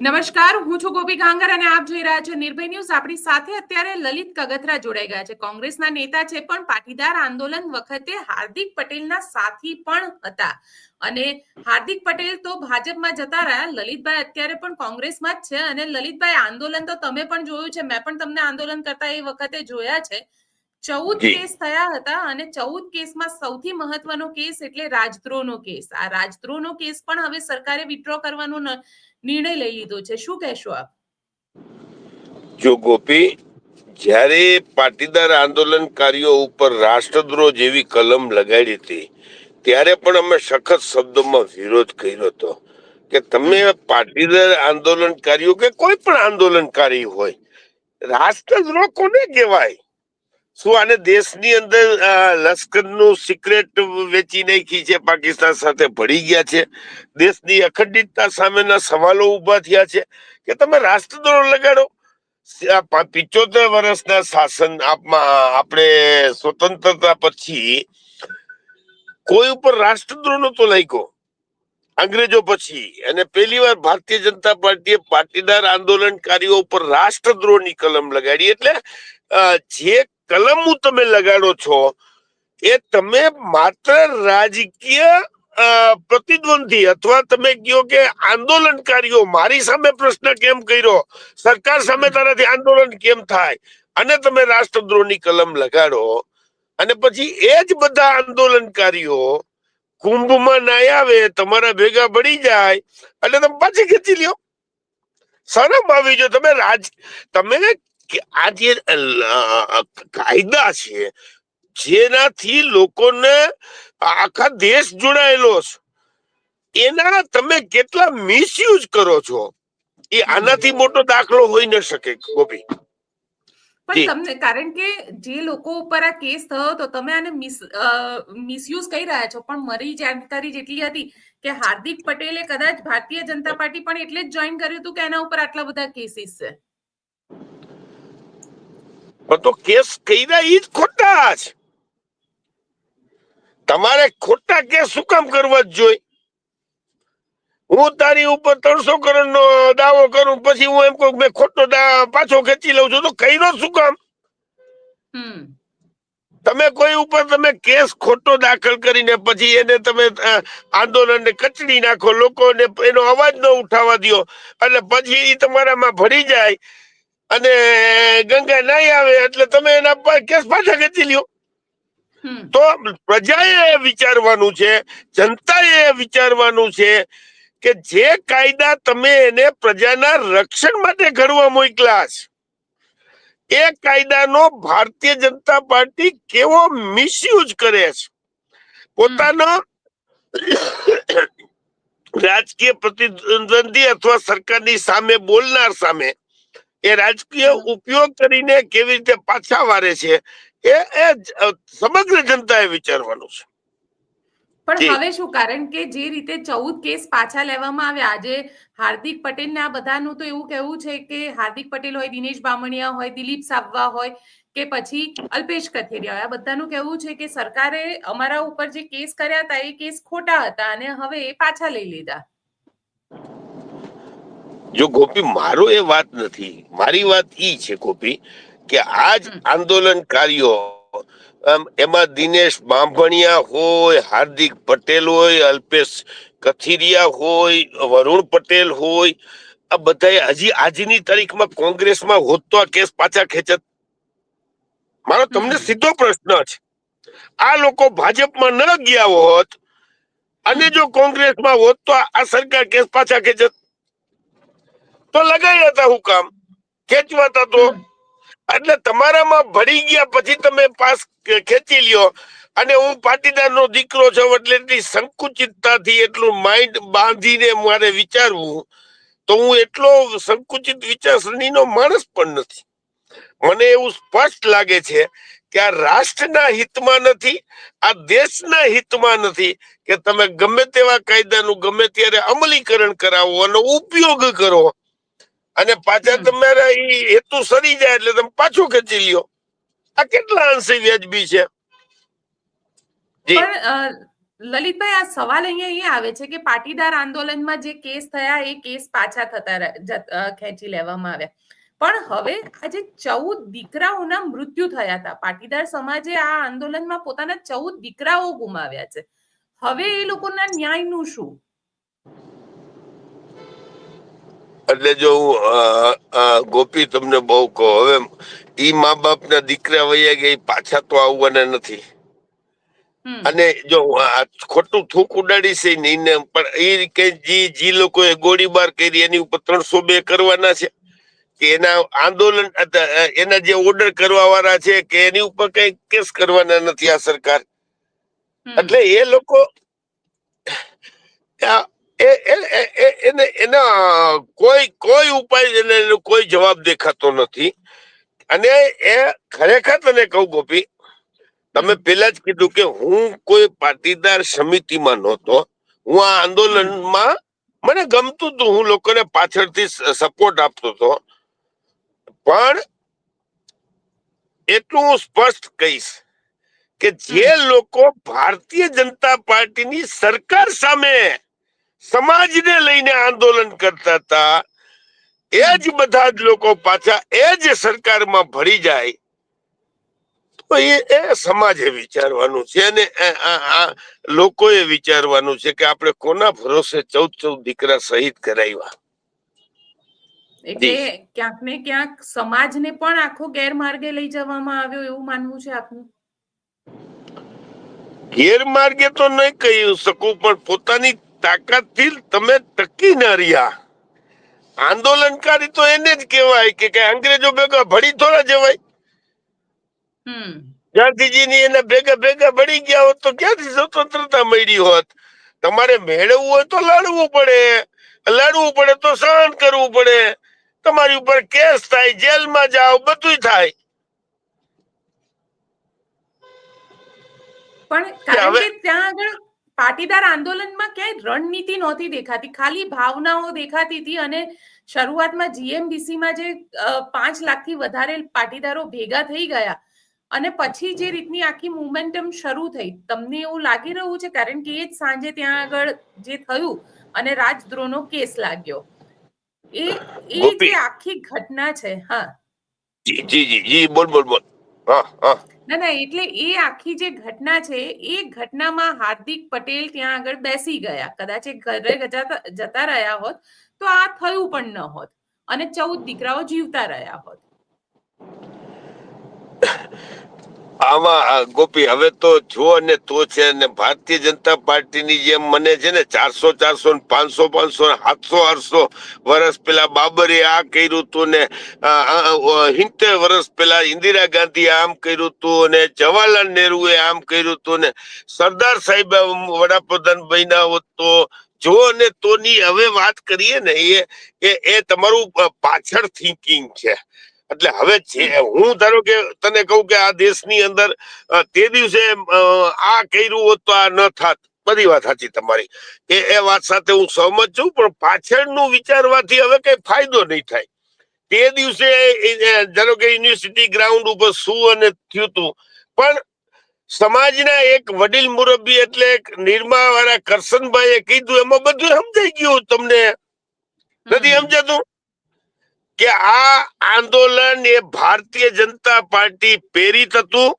નમસ્કાર, હું છું ગોપી ગાંગર અને આપ જોઈ રહ્યા છો નિર્ભય ન્યૂઝ. આપણી સાથે અત્યારે લલિત કગથરા જોડાઈ ગયા છે. કોંગ્રેસના નેતા છે, પણ પાટીદાર આંદોલન વખતે હાર્દિક પટેલના સાથી પણ હતા. અને હાર્દિક પટેલ તો ભાજપમાં જતા રહ્યા. લલિતભાઈ અત્યારે પણ કોંગ્રેસમાં જ છે અને લલિતભાઈ, આંદોલન તો તમે પણ જોયું છે. મેં પણ તમને આંદોલન કરતા એ વખતે જોયા છે. ચૌદ કેસ થયા હતા અને ચૌદ કેસમાં સૌથી મહત્વનો કેસ એટલે રાજદ્રોહનો કેસ. આ રાજદ્રોહનો કેસ પણ હવે સરકારે વિથડ્રો કરવાનો નિર્ણય લઈ લીધો છે. શું કહેશો આપ? જો ગોપી જ્યારે પાટીદાર આંદોલનકારીઓ ઉપર રાષ્ટ્રદ્રોહ જેવી કલમ લગાડી હતી ત્યારે પણ અમે સખત શબ્દોમાં વિરોધ કર્યો હતો કે તમે પાટીદાર આંદોલનકારીઓ કે કોઈ પણ આંદોલનકારી હોય રાષ્ટ્રદ્રોહ કોને કહેવાય? શું આને દેશની અંદર લશ્કરનું સિક્રેટ વેચી નાખી છે? પાકિસ્તાન સાથે ભળી ગયા છે. દેશની અખંડિતતા સામેના સવાલો ઊભા થયા છે. કે તમે રાષ્ટ્રદ્રોહ લગાડો? પિચોતેર વર્ષના શાસન આપણે સ્વતંત્રતા પછી કોઈ ઉપર રાષ્ટ્રદ્રોહ નતો લાગ્યો. અંગ્રેજો પછી અને પહેલી વાર ભારતીય જનતા પાર્ટીએ પાટીદાર આંદોલનકારીઓ ઉપર રાષ્ટ્રદ્રોહની કલમ લગાડી. એટલે જે કલમ તમે લગાડો છો, એ તમે માત્ર રાજકીય પ્રતિદ્વંદી અથવા તમે કહો કે આંદોલનકારીઓ, મારી સામે પ્રશ્ન કેમ કર્યો? સરકાર સામે તારાથી આંદોલન કેમ થાય? અને તમે રાષ્ટ્રદ્રોહની કલમ લગાડો, અને પછી એ જ બધા આંદોલનકારીઓ કુંભમાં ના આવે, તમારા ભેગા પડી જાય, એટલે તમે પાછી ખેંચી લ્યો. શરમ આવી જો તમે રાજ, તમે કે આ જે કાયદા છે જેનાથી લોકોને આખા દેશ જોડાયેલો છે એના તમે કેટલા મિસયુઝ કરો છો? એ આનાથી મોટો દાખલો હોઈ ન શકે ગોપી. પણ તમને કારણ કે જે લોકો ઉપર આ કેસ થયો તો તમે આને મિસયુઝ કરી રહ્યા છો પણ મારી જાણકારી જેટલી હતી કે હાર્દિક પટેલે કદાચ ભારતીય જનતા પાર્ટી પણ એટલે જ જોઈન કર્યું હતું કે એના ઉપર આટલા બધા કેસીસ છે? તો કેસ કર્યા ઈ જ ખોટા છે તમારે ખોટા કેસ શું કામ કરવા જ જોઈએ હું તારી ઉપર ત્રણસો કરોડ નો દાવો કરું પછી હું એમ કહું મેં ખોટો પાછો ખેંચી લઉં છું તો કર્યો શું કામ? હમ. તમે કોઈ ઉપર તમે કેસ ખોટો દાખલ કરીને પછી એને તમે આંદોલન આંદોલનને કચડી નાખો લોકોને એનો અવાજ ન ઉઠાવવા દ્યો એટલે પછી એ તમારામાં ભરી જાય. અને ગંગા નહીં આવે એટલે તમે એના કેસ પાછા ખેંચી લ્યો. તો પ્રજાએ એ વિચારવાનું છે જનતાએ વિચારવાનું છે કે જે કાયદા તમે એને પ્રજાના રક્ષણ માટે ઘડવા મોકલા છે એ કાયદાનો ભારતીય જનતા પાર્ટી કેવો મિસયુઝ કરે છે. પોતાનો રાજકીય પ્રતિદ્વંદી અથવા સરકારની સામે બોલનાર સામે એ રાજકીય ઉપયોગ કરીને કેવી રીતે પાછા વારે છે એ એ સમગ્ર જનતાએ વિચારવાનું છે. પણ હવે શું? કારણ કે જે રીતે ચૌદ કેસ પાછા લેવામાં આવ્યા આજે હાર્દિક પટેલ ને આ બધાનું તો એવું કહેવું છે કે હાર્દિક પટેલ હોય દિનેશ બામણિયા હોય દિલીપ સાબવા હોય કે પછી અલ્પેશ કથેરિયા હોય આ બધાનું કહેવું છે કે સરકારે અમારા ઉપર જે કેસ કર્યા હતા એ કેસ ખોટા હતા અને હવે એ પાછા લઈ લીધા. જો ગોપી મારો એ વાત નથી મારી વાત ઈ છે ગોપી કે આજ હમ. આંદોલનકારીઓ એમાં દિનેશ બાંભણિયા હોય હાર્દિક પટેલ હોય અલ્પેશ કથિરિયા હોય વરુણ પટેલ હોય આ બધા હજી આજની તારીખમાં કોંગ્રેસમાં હોત તો આ કેસ પાછા ખેંચત. મારો તમને સીધો પ્રશ્ન છે. આ લોકો ભાજપમાં ન ગયા હોત અને જો કોંગ્રેસમાં હોત તો આ સરકાર કેસ પાછા ખેંચત. તો લગાયા હતા હું કામ? ખેંચવાતા તો? એટલે તમારામાં ભળી ગયા પછી તમે પાસ ખેંચી લ્યો. અને હું પાટીદાર નો દીકરો છું એટલે એટલી સંકુચિતતાથી એટલું માઇન્ડ બાંધીને મારે વિચારવું. તો હું એટલો સંકુચિત વિચારસરણીનો માણસ પણ નથી. મને એવું સ્પષ્ટ લાગે છે કે આ રાષ્ટ્રના હિતમાં નથી આ દેશના હિતમાં નથી કે તમે ગમે તેવા કાયદાનું ગમે ત્યારે અમલીકરણ કરાવો અને ઉપયોગ કરો. અને પાછા. તમારા ઈ હેતુ સરી જાય એટલે તમે પાછું ખેંચી લ્યો. આ કેટલા અંશે વ્યાજબી છે? લલિતભાઈ આ સવાલ અહીંયા એ આવે છે કે પાટીદાર આંદોલનમાં જે કેસ થયા એ કેસ પાછા થતા ખેંચી લેવામાં આવ્યા. પણ હવે આજે ચૌદ દીકરાઓના મૃત્યુ થયા હતા. પાટીદાર સમાજે આ આંદોલનમાં પોતાના ચૌદ દીકરાઓ ગુમાવ્યા છે. હવે એ લોકોના ન્યાયનું શું? એટલે જો હું ગોપી તમને બહુ કહું હવે ઈ મા બાપના દીકરા વયા ગયા પાછા તો આવવાના નથી. અને જો ખોટું થૂક ઉડાડીશ છે નહીં પણ એ કે જી જી લોકોએ ગોળીબાર કરી એની ઉપર ત્રણસો બે કરવાના છે. કે એના આંદોલન એના જે ઓર્ડર કરવા વાળા છે કે એની ઉપર કઈ કેસ કરવાના નથી આ સરકાર. એટલે એ લોકો એને એના કોઈ કોઈ ઉપાય એને કોઈ જવાબ દેખાતો નથી. અને એ ખરેખર તને કહું ગોપી તમે પેલા જ કીધું કે હું કોઈ પાટીદાર સમિતિમાં નહોતો. હું આ આંદોલનમાં મને ગમતું હતું. હું લોકોને પાછળથી સપોર્ટ આપતો હતો. પણ એટલું હું સ્પષ્ટ કહીશ કે જે લોકો ભારતીય જનતા પાર્ટીની સરકાર સામે સમાજને લઈને આંદોલન કરતા હતા. એ જ બધા જ લોકો પાછા એ જ સરકારમાં ભળી જાય. તો એ એ સમાજે વિચારવાનું છે અને લોકોએ વિચારવાનું છે કે આપણે કોના ભરોસે ચૌદ ચૌદ દીકરા શહીદ કરાવ્યા. એટલે ક્યાંક ને ક્યાંક સમાજને પણ આખો ગેરમાર્ગે લઈ જવામાં આવ્યો એવું માનવું છે આપનું? ગેરમાર્ગે તો નહીં કહી શકું પણ પોતાની તાકાતથી તમે ટકી ન રહ્યા. આંદોલનકારી તો એને જ કહેવાય કે કઈ અંગ્રેજો ભેગા ભળી થોડા જવાય. ગાંધીજીની એને ભેગા ભેગા ભળી ગયા હોત તો ક્યાંથી સ્વતંત્રતા મળી હોત? તમારે મેળવવું હોય તો લડવું પડે. લડવું પડે તો સહન કરવું પડે. તમારી ઉપર કેસ થાય જેલમાં જાઓ બધું થાય. પણ કારણ કે ત્યાં આગળ પાટીદાર આંદોલનમાં ક્યાંય રણનીતિ નહોતી દેખાતી. ખાલી ભાવનાઓ દેખાતી હતી અને શરૂઆતમાં જીએમબીસીમાં જે પાંચ લાખથી વધારે પાટીદારો ભેગા થઈ ગયા અને પછી જે રીતની આખી મુમેન્ટમ શરૂ થઈ. તમને એવું લાગી રહ્યું છે? કારણ કે એ જ સાંજે ત્યાં આગળ જે થયું અને રાજદ્રોહનો કેસ લાગ્યો. એ એ જે આખી ઘટના છે હા. જી જી જી બોલ બોલ બોલ. ના ના, એટલે એ આખી જે ઘટના છે, એ ઘટનામાં હાર્દિક પટેલ ત્યાં આગળ બેસી ગયા. કદાચ એ ઘરે જતા રહ્યા હોત, તો આ થયું પણ ન હોત. અને ચૌદ દીકરાઓ જીવતા રહ્યા હોત. આમાં ગોપી, હવે તો જો અને તો છે ને ભારતીય જનતા પાર્ટીની જેમ મને છે ને ચારસો ચારસો ને પાંચસો પાંચસો ને સાતસો, આઠસો વર્ષ પેલા બાબરે આ કર્યું હતું ને હિંતેર વર્ષ પેલા ઇન્દિરા ગાંધી આમ કર્યું હતું ને, જવાહરલાલ નહેરુએ આમ કર્યું હતું ને, સરદાર સાહેબ વડાપ્રધાન બન્યા તો જો અને તોની હવે વાત કરીએ ને, એ એ તમારું પાછળ થિંકિંગ છે. એટલે હવે જે હું ધારો કે તને કહું કે આ દેશની અંદર તે દિવસે આ કર્યું હોત તો આ ન થાત. બધી વાત સાચી તમારી. એ એ વાત સાથે હું સહમત છું પણ પાછળનું વિચારવાથી હવે કઈ ફાયદો નહીં થાય. તે દિવસે ધારો કે યુનિવર્સિટી ગ્રાઉન્ડ ઉપર શું અને થયું હતું પણ સમાજના એક વડીલ મુરબ્બી એટલે નિર્મા વાળા કરશનભાઈએ કીધું એમાં બધું સમજાઈ ગયું તમને. નથી સમજાતું? કે આ આંદોલન એ ભારતીય જનતા પાર્ટી પ્રેરિત હતું.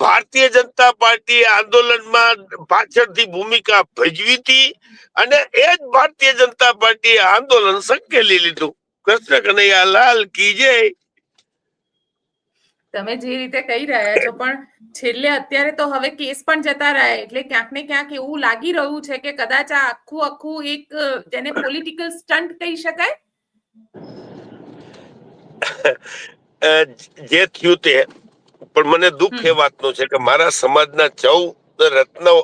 ભારતીય જનતા પાર્ટી આંદોલનમાં પાછળથી ભૂમિકા ભજવી હતી અને એ જ ભારતીય જનતા પાર્ટી આંદોલન સંકેલી લીધું. કૃષ્ણ કનૈયા લાલ કી તમે જે રીતે કહી રહ્યા છો, પણ છેલ્લે અત્યારે તો હવે કેસ પણ જતા રહ્યા એટલે ક્યાંક ને ક્યાંક એવું લાગી રહ્યું છે કે કદાચ આ આખું આખું એક, જેને પોલિટિકલ સ્ટન્ટ કહી શકાય જે થયું તે. પણ મને દુઃખ એ વાતનું છે કે મારા સમાજના ચૌદ રત્નો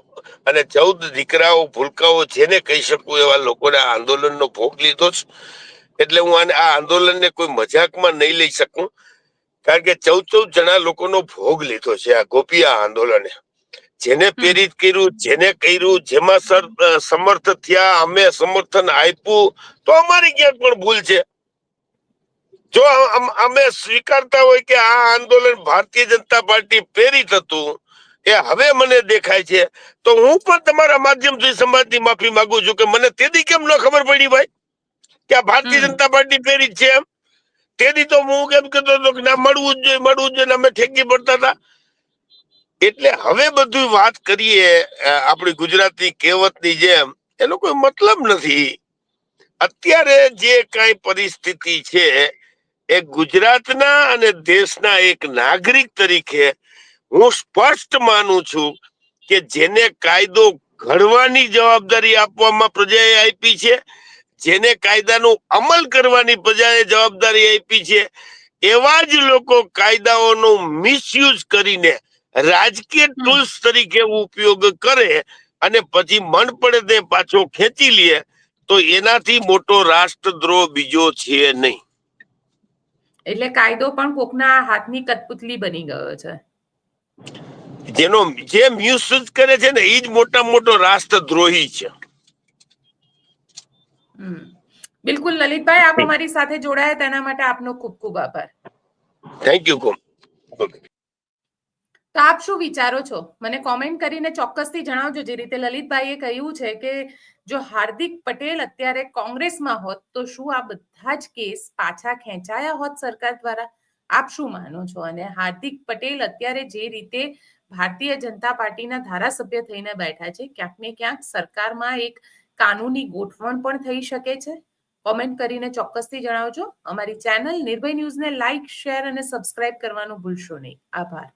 અને ચૌદ દીકરાઓ ભૂલકાઓ જેને કહી શકું એવા લોકોને આ આંદોલનનો ભોગ લીધો છે. એટલે હું આને આ આંદોલનને કોઈ મજાકમાં નહીં લઈ શકું. કારણ કે ચૌદ ચૌદ જણા લોકોનો ભોગ લીધો છે આ ગોપિયા આંદોલને. જેને પ્રેરિત કર્યું જેને કર્યું જેમાં સર સમર્થ થયા અમે સમર્થન આપ્યું તો અમારી ક્યાંક પણ ભૂલ છે. જો અમે સ્વીકારતા હોય કે આ આંદોલન ભારતીય જનતા પાર્ટી પ્રેરિત હતું એ હવે મને દેખાય છે તો હું પણ તમારા માધ્યમથી સમાજની માફી માંગુ છું કે મને તેથી કેમ ન ખબર પડી ભાઈ? કે આ ભારતીય જનતા પાર્ટી પ્રેરિત છે એમ? તેથી તો હું કેમ કહેતો હતો કે ના મળવું જ જોઈએ મળવું જ જોઈએ અમે ઠેકી પડતા હતા. એટલે હવે બધું વાત કરીએ આપણી ગુજરાતી કહેવતની જેમ એનો કોઈ મતલબ નથી. અત્યારે જે કઈ પરિસ્થિતિ છે એ ગુજરાતના અને દેશના એક નાગરિક તરીકે હું સ્પષ્ટ માનું છું કે જેને કાયદો ઘડવાની જવાબદારી આપવામાં પ્રજાએ આપી છે જેને કાયદાનો અમલ કરવાની પ્રજાએ જવાબદારી આપી છે એવા જ લોકો કાયદાઓનો મિસયુઝ કરીને રાજકીય ટૂલ્સ તરીકે ઉપયોગ કરે અને પછી મન પડે તે પાછો ખેંચી લે તો એનાથી મોટો રાષ્ટ્રદ્રોહ બીજો છે નહીં. એટલે કાયદો પણ કોકના હાથની કટપુતલી બની ગયો છે. જેનો જે મ્યુઝ કરે છે ને એ જ મોટા મોટો રાષ્ટ્રદ્રોહી છે. બિલકુલ લલિતભાઈ આપ અમારી સાથે જોડાયા તેના માટે આપનો ખૂબ ખૂબ આભાર. થેન્ક યુ કોમ. તો આપ શું વિચારો છો? મને કોમેન્ટ કરીને ચોક્કસથી જણાવજો જે રીતે લલિતભાઈએ કહ્યું છે કે જો હાર્દિક પટેલ અત્યારે કોંગ્રેસમાં હોત, તો શું આ બધા જ કેસ પાછા ખેંચાયા હોત સરકાર દ્વારા? આપ શું માનો છો? અને હાર્દિક પટેલ અત્યારે જે રીતે ભારતીય જનતા પાર્ટીના ધારાસભ્ય થઈને બેઠા છે, ક્યાંક ને ક્યાંક સરકારમાં એક કાનૂની ગોઠવણ પણ થઈ શકે છે? કોમેન્ટ કરીને ચોક્કસથી જણાવજો. અમારી ચેનલ નિર્ભય ન્યૂઝને લાઇક શેર અને સબસ્ક્રાઇબ કરવાનું ભૂલશો નહીં. આભાર.